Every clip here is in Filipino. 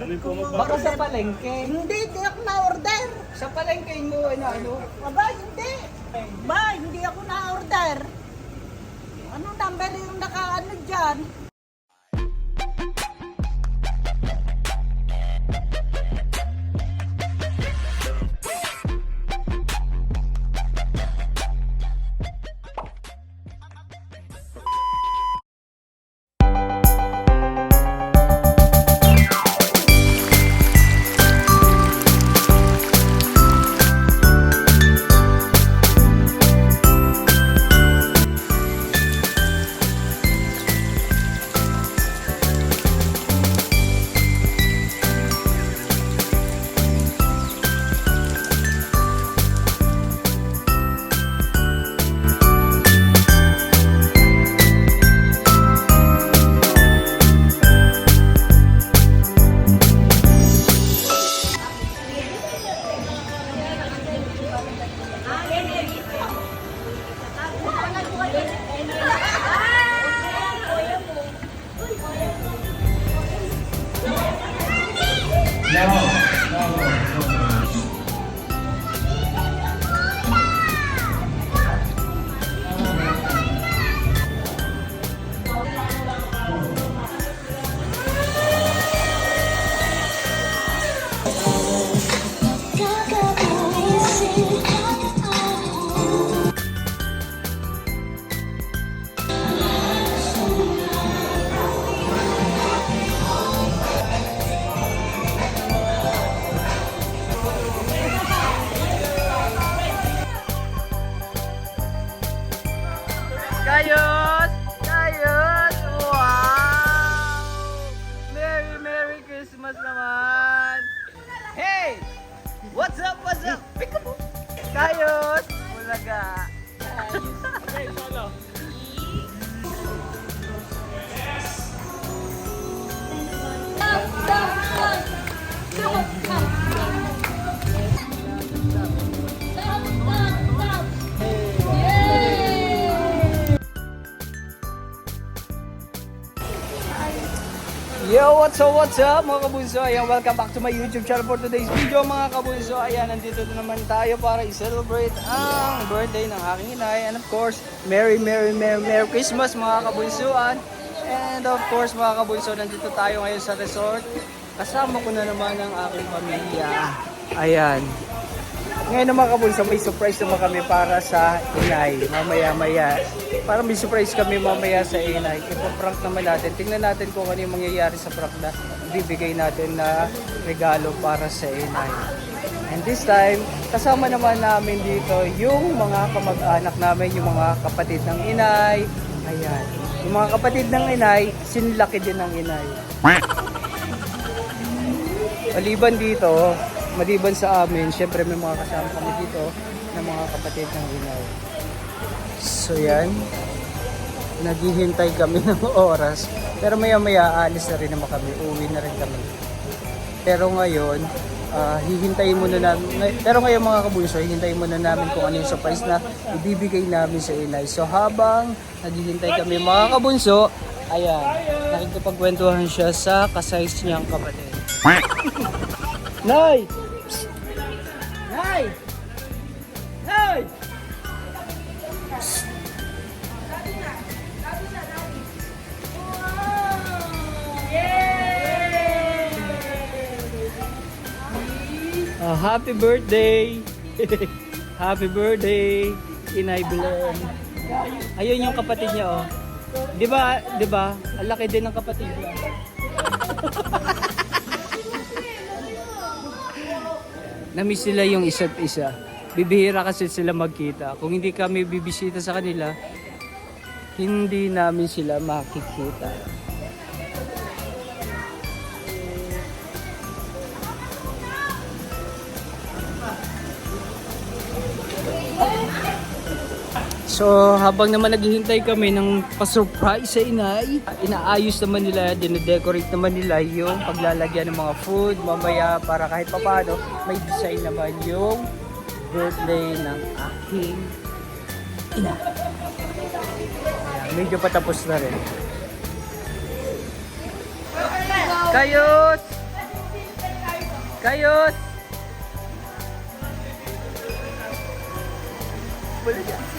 Baka sa palengke. Hindi, hindi ako na-order. Sa palengke mo, ano, ano? Aba, hindi. Ba, hindi ako na-order. Anong number yung naka-ano dyan? What's up, mga kabunso? Ayan, welcome back to my YouTube channel for today's video mga kabunso. Ayan, nandito na naman tayo para i-celebrate ang birthday ng aking inay. And of course, Merry, Merry, Merry, Merry Christmas mga kabunsuan. And of course mga kabunso, nandito tayo ngayon sa resort. Kasama ko na naman ang aking pamilya. Ayan. Ngayon naman kabunso, may surprise naman kami para sa inay. Mamaya-maya. Para may surprise kami mamaya sa inay. Ipaprank naman natin. Tingnan natin kung ano yung mangyayari sa prank na bibigay natin na regalo para sa inay. And this time, kasama naman namin dito yung mga kamag-anak namin, yung mga kapatid ng inay. Ayan. Yung mga kapatid ng inay, sinlaki din ng inay. Maliban dito, maliban sa amin, syempre may mga kasama kami dito ng mga kapatid ng inay. So yan, naghihintay kami ng oras. Pero maya maya alis na rin naman kami, uwi na rin kami. Pero ngayon, ah, hihintayin muna namin, pero ngayon mga kabunso, hihintayin muna namin kung ano yung surprise na ibibigay namin sa inay. So habang naghihintay kami mga kabunso, ayan, nakikipagkwentuhan siya sa kasize niyang kapatid. Nay! Ah, happy birthday! happy birthday, Inay Belen. Ayun yung kapatid niya, oh. Di ba, di ba? Ang laki din ng kapatid niya. Namiss sila yung isa't isa. Bibihira kasi sila magkita. Kung hindi kami bibisita sa kanila, hindi namin sila makikita. So, habang naman naghihintay kami ng pa-surprise sa inay, inaayos naman nila, dinedecorate naman nila yung paglalagyan ng mga food mamaya para kahit papano may design naman yung birthday ng aking ina. Medyo patapos na rin. Kayos! Kayot! Balik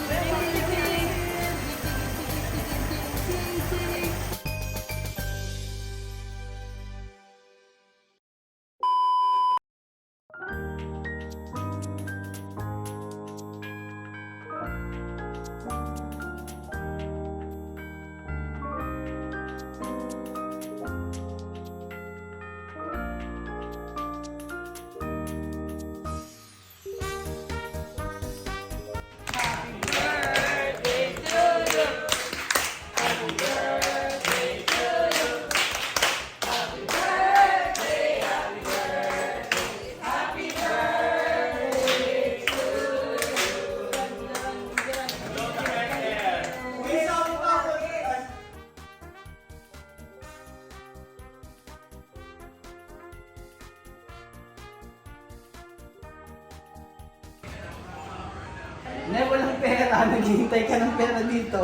Naghihintay ka ng pera dito.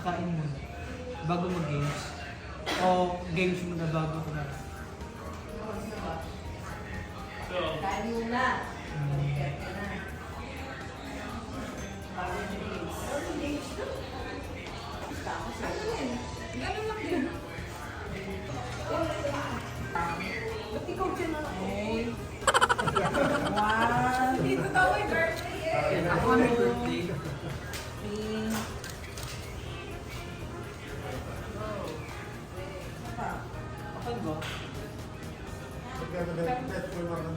Kakain muna. Bago mag-games. O games bago ko na. Kain എന്ന് പറഞ്ഞ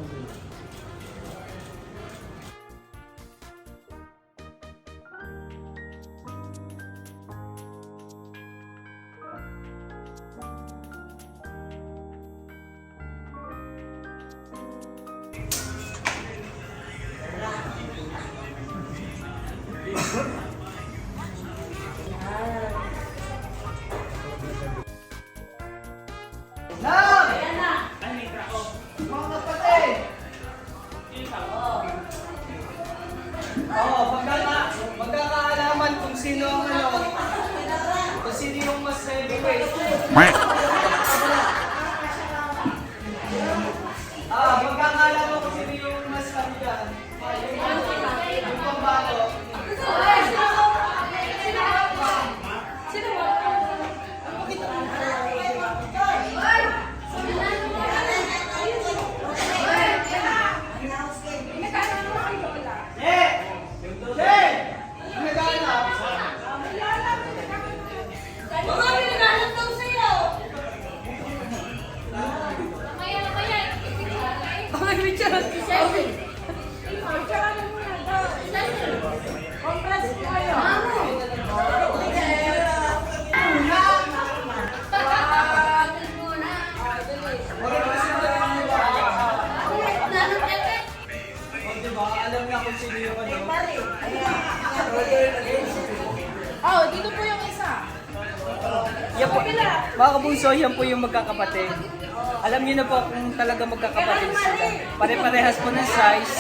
Niyo na po kung talaga magkakapatid sila. Pare-parehas po ng size.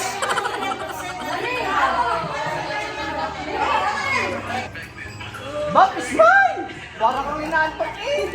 Bob, smile! Para kang inaantok eh!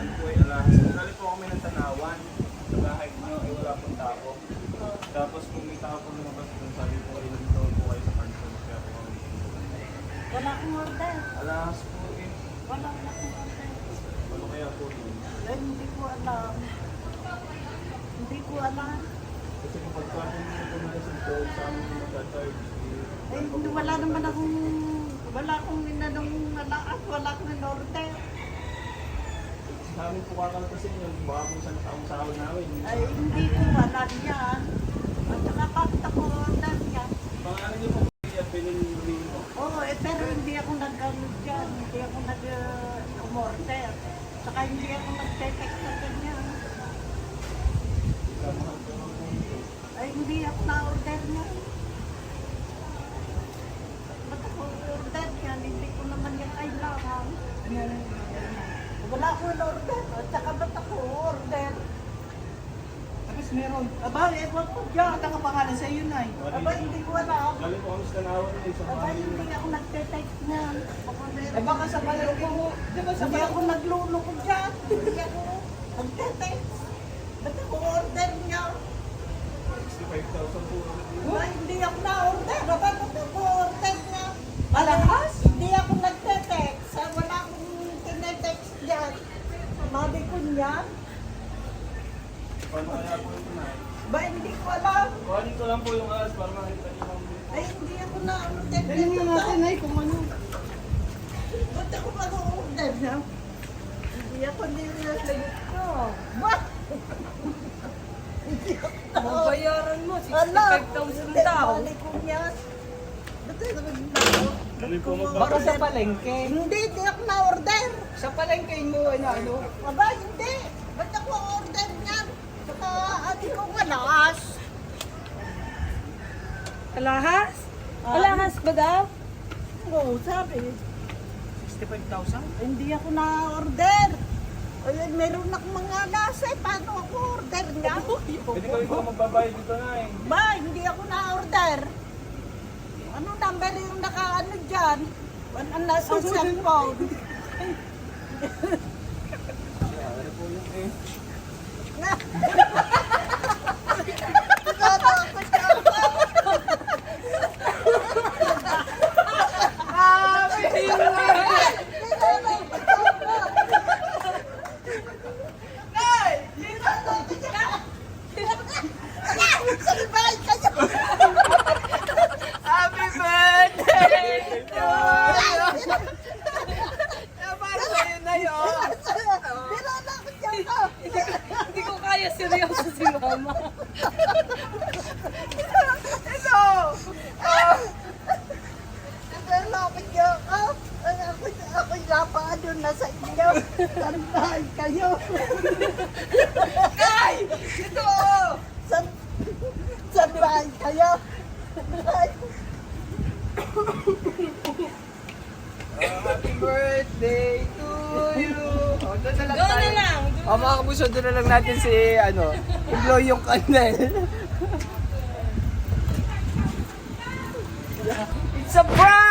Na ano po ay alahas. Galing po kami ng tanawan sa bahay niyo ay wala pong tao. Tapos kung may tao po lumabas dun, sabi po ay nandito po kayo sa pansyon. Kaya po kami. Wala akong order. Alahas po eh. Wala akong order. Ano kaya po dun? Eh, hindi ko alam. Hindi ko alam. Kasi kapag po po na sa sa amin yung magka-charge. Eh, hindi, wala naman akong, wala akong inanong wala akong in-order. Namin po kakaltasin yun. Baka saan taong sahod namin. Ay, hindi ko wala yan. At saka bakit ako order niya? Pangalan niyo po kaya pinili mo. Oo, eh, pero hindi ako nag-ano dyan. Hindi ako nag-umorder. Saka hindi ako nag-text sa punto. Ay, hindi ako na-order niya. Ba't ako order yan? Hindi ko naman yan kailangan. Wala ko order. At saka ba't ako order? Tapos meron. Aba, ewan ko dyan. Ba't ang pangalan sa iyo, Nay? Aba, hindi ko alam. Galing po kami sa tanawan eh. Sa Aba, hindi ako nagte-text. Baka meron. Eh baka sa palengke mo, di ba sa Hindi ako palengke? nagluloko dyan. Hindi ako nagte-text. Ba't ako order niya? 65,000 po. Aba, hindi ako na-order. Aba, ba't ako order niya? Alahas? Hindi ako nagte-text. Ah, Wala akong tinetext dyan. Niyan. Paano kaya po ito na? Ba, hindi ko alam. Kuhanin ko lang po yung alas para makita niyo lang dito. Ay, hindi ako na-order Dali mo dito. natin, Nay, kung ano. Ba't ako mag-order niya? Hindi ako nilalagay ko. Ba? Babayaran mo, Ala, 65,000 daw. Balik ko yan. Ba't ako nag- Baka sa palengke. Hindi, hindi ako na-order. Sa palengke mo, ano, ano? Aba, hindi. Ba't ako order niyan? Saka, ati ko walas. Alahas? Ah. Alahas ba daw? Oo, sabi. 65,000? Hindi ako na-order. Ay, meron akong mga nasa eh. Paano ako order niya? Pwede ko rin po magbabayad dito na eh. Ba, hindi ako na-order. Ano number yung naka-ano dyan? Ano nasa cellphone? Ano po yung eh. Na. Siguro ako dyan. Salibay kayo! Happy birthday to you! Para sa'yo na yun. Nilala ko dyan ka! Hindi ko kaya seryoso si mama. Ito! Nilala ko dyan ka! Ako, ako'y napaano na sa inyo. Salibay kayo! Kay! Ito! San, san bahay kayo? Ay, Happy birthday to you! O, doon na lang Go na tayo. lang. O mga kabuso, doon na lang natin si, ano, i-blow yung candle. It's a prank!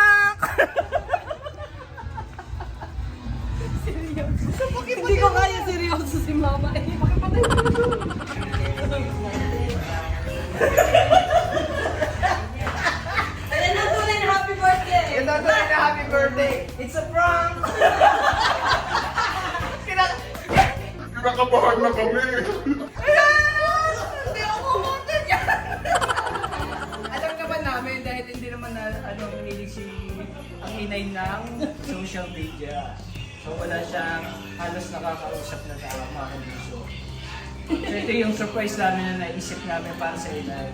Ito yung surprise namin na naisip namin para sa inay.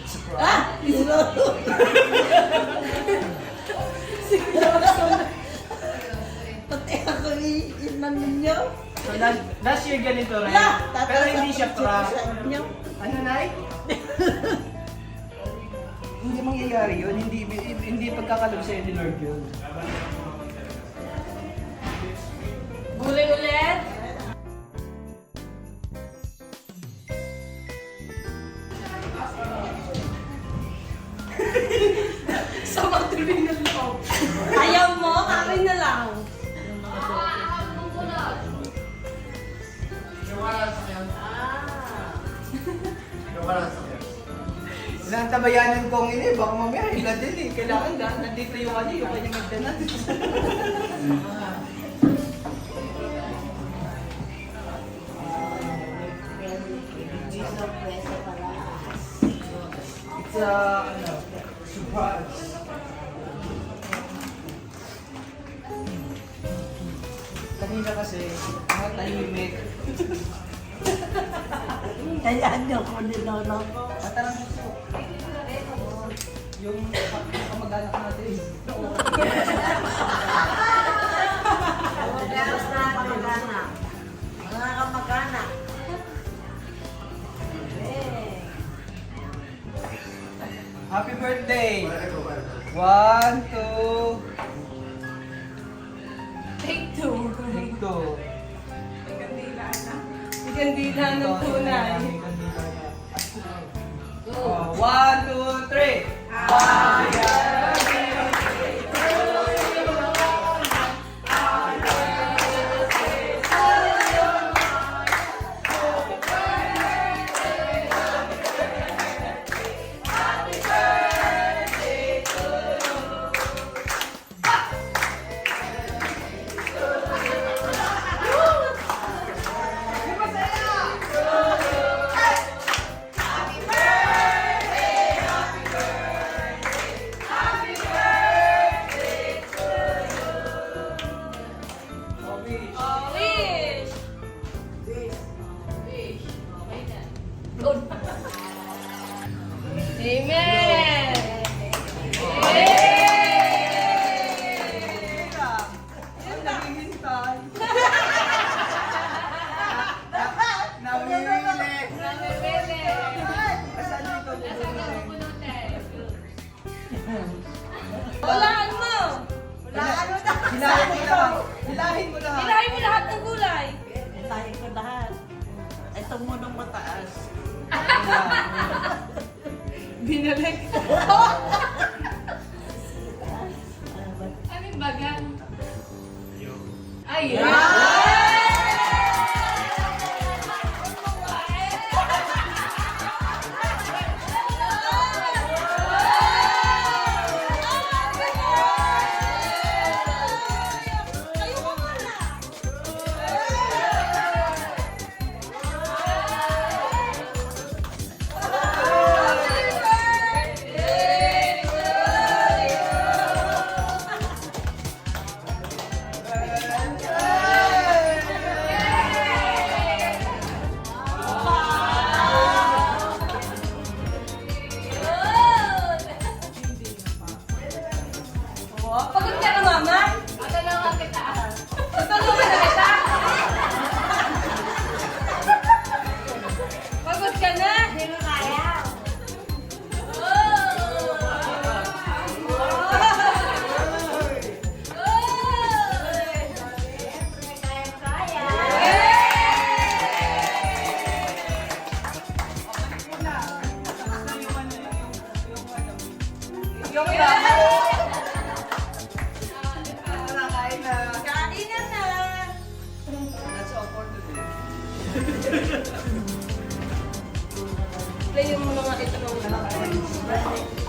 It's a prank. pati ako iinan ninyo. So last, last year ganito rin. La, Pero hindi siya prank. Inyo. Ano, Nay? hindi mangyayari yun. Hindi hindi pagkakalob sa'yo ni Lord yun. Gulay ulit. Ayaw mo? Akin na lang. Ilang tabayanan kong ini, baka mamaya iba din eh. Kailangan na, nandito yung ano, yung kanyang magdanan. It's a, ano, surprise. Kanina kasi, mga tahimik. Kaya niyo ko niloloko. Matarang po. Yung kamag-anak natin. Mga kamag-anak. Eh. Happy birthday! One, two, two. take two. Igandila ng tunay. Oh, one, two, three. Bobby. Yung ilan? Nakain na. Kain na na. That's all for today. Play mo na nga ito ng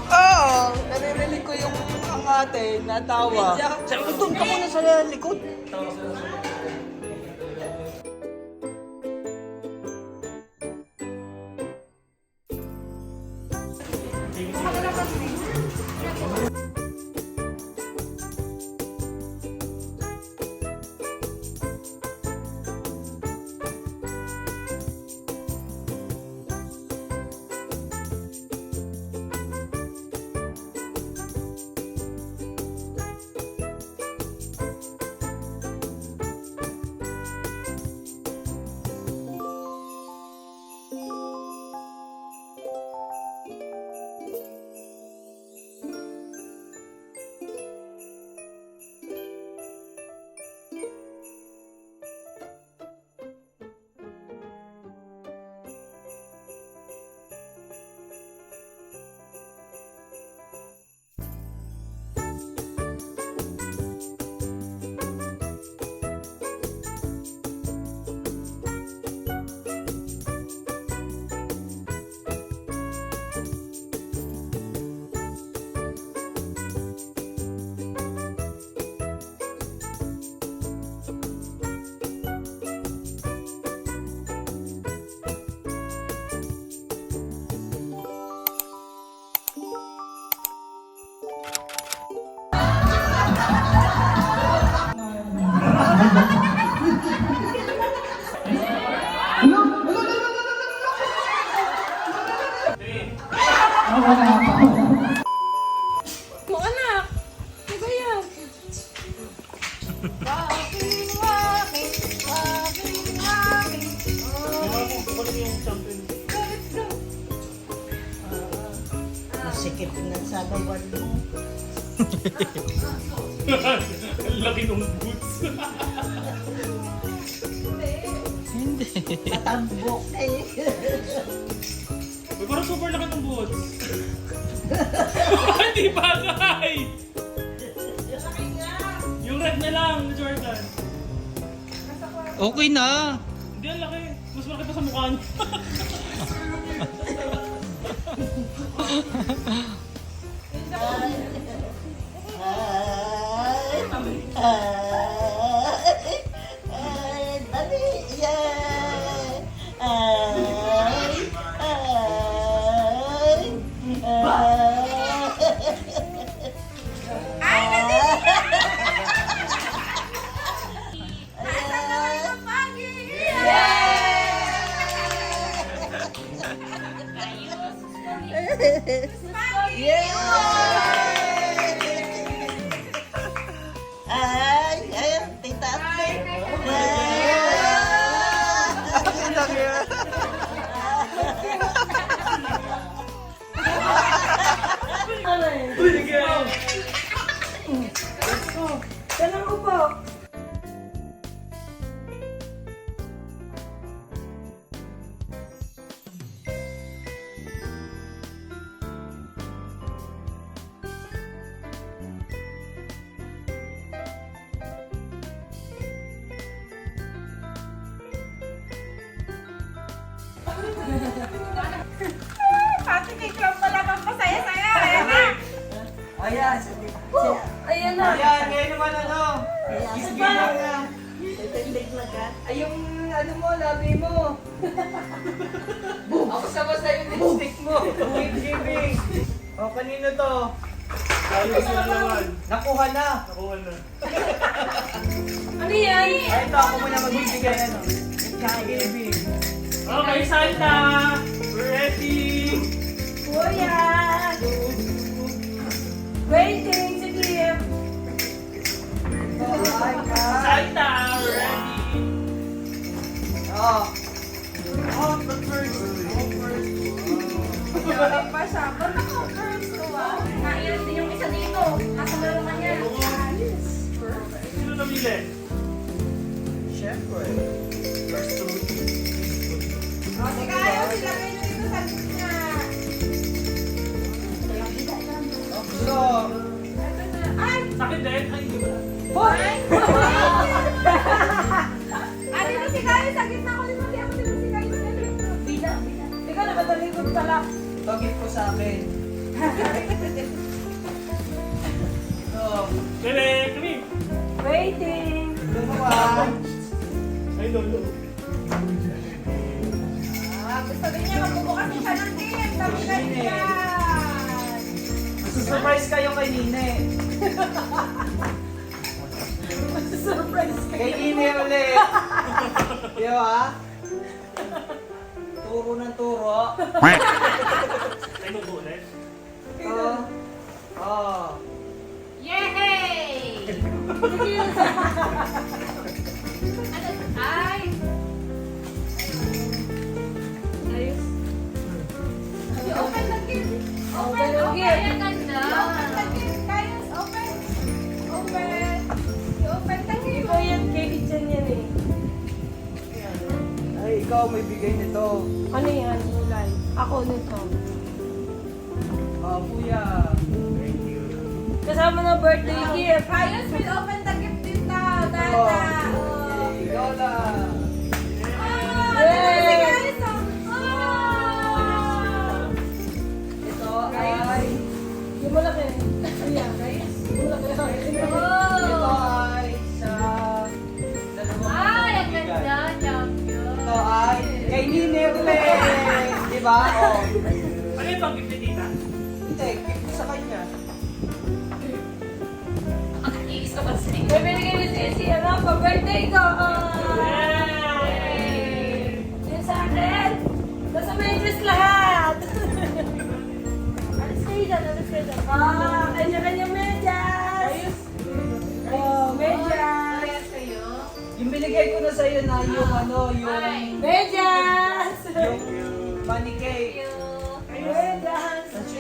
Oo, naririnig ko yung ang ate. Sabi ko, doon ka muna sa likod. Yung red na lang, na Jordan. Okay na. Hindi, ang laki. Mas malaki pa sa mukha niya. Ay, ay, Sige! Dalang upo. Pati Nakuha na. Nakuha na. Ano yan? Ay, ito ako muna magbibigay ano. Giving. Okay, Santa! We're ready! Kuya. Waiting sa gift. Ay, ka. Santa! We're ready! Oh. Oh, the first! Oh, first! Ako first ko ah? Nailan din yung isa dito. Nasa na niya. Sino namili? Siyempre. First two. O, sige, ayaw sila kayo dito sa gitna. Oh, gusto. Ito na. Ay! Sakit din? Ay, hindi ba? Ay! Ah, dito si Kayo sa gitna ko. Dito si ako. Dito si Kayo. Bida, bida. Ikaw na ba talikod pala? Ito, gift ko sa akin. Ito. Bebe, kami! Waiting. Gumawa. Ay, lolo. Ah, gusto din niya magbubukas siya ng gift. Sabi ka niya. Surprise kayo kay Nine. Surprise ka. Kay Nine ulit. Di ba? Turo ng turo. Ay, lolo Ito. Oh. Yay! ano? Ay! Ayos. I-open the gift. Open Open, open. I-open the gift. Guys, open. Open. I-open the gift. Ikaw yan, kay Itchan yan eh. Ay, ikaw may bigay nito. Ano yan? Kulay. Ako nito. Oh, kuya. Thank you. Kasama na birthday gift. Ayos, will open the gift din daw. Dada. Oh. Ah, Yay! dito si guys. oh. Ah. Ito ay... Yung malaki. Ayan, guys. Yung malaki. Ito Oh. ay sa... Dalawang kaibigan. Ito ay kay Nine ulit. Di ba? Oh. Ano yung pang-gift eh. Gift ko sa kanya. Bibili ni Sisi, ano, pa-birthday ko! Yay! Yun sa may interest lahat! Alis kayo dyan, alis kayo. Ah, kanya-kanya medyas! Ayos! Oh, medyas! Yung ko na sa'yo na yung ano, yung... Medyas! Yung money cake. Medyas!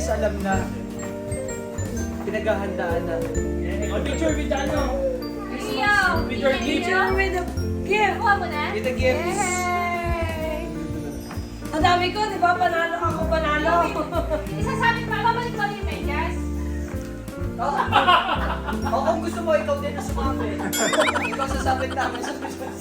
guys, alam na. Pinaghahandaan na. Oh, picture with ano? Christmas. With your gift. With the gift. Kuha mo na? With the gifts. Yay! Ang dami ko, di ba? Panalo ako, panalo. Isasabi pa, babalik ko yung medyas. Oo. Oh, kung gusto mo, ikaw din na sumapit. ikaw sasapit namin sa Christmas.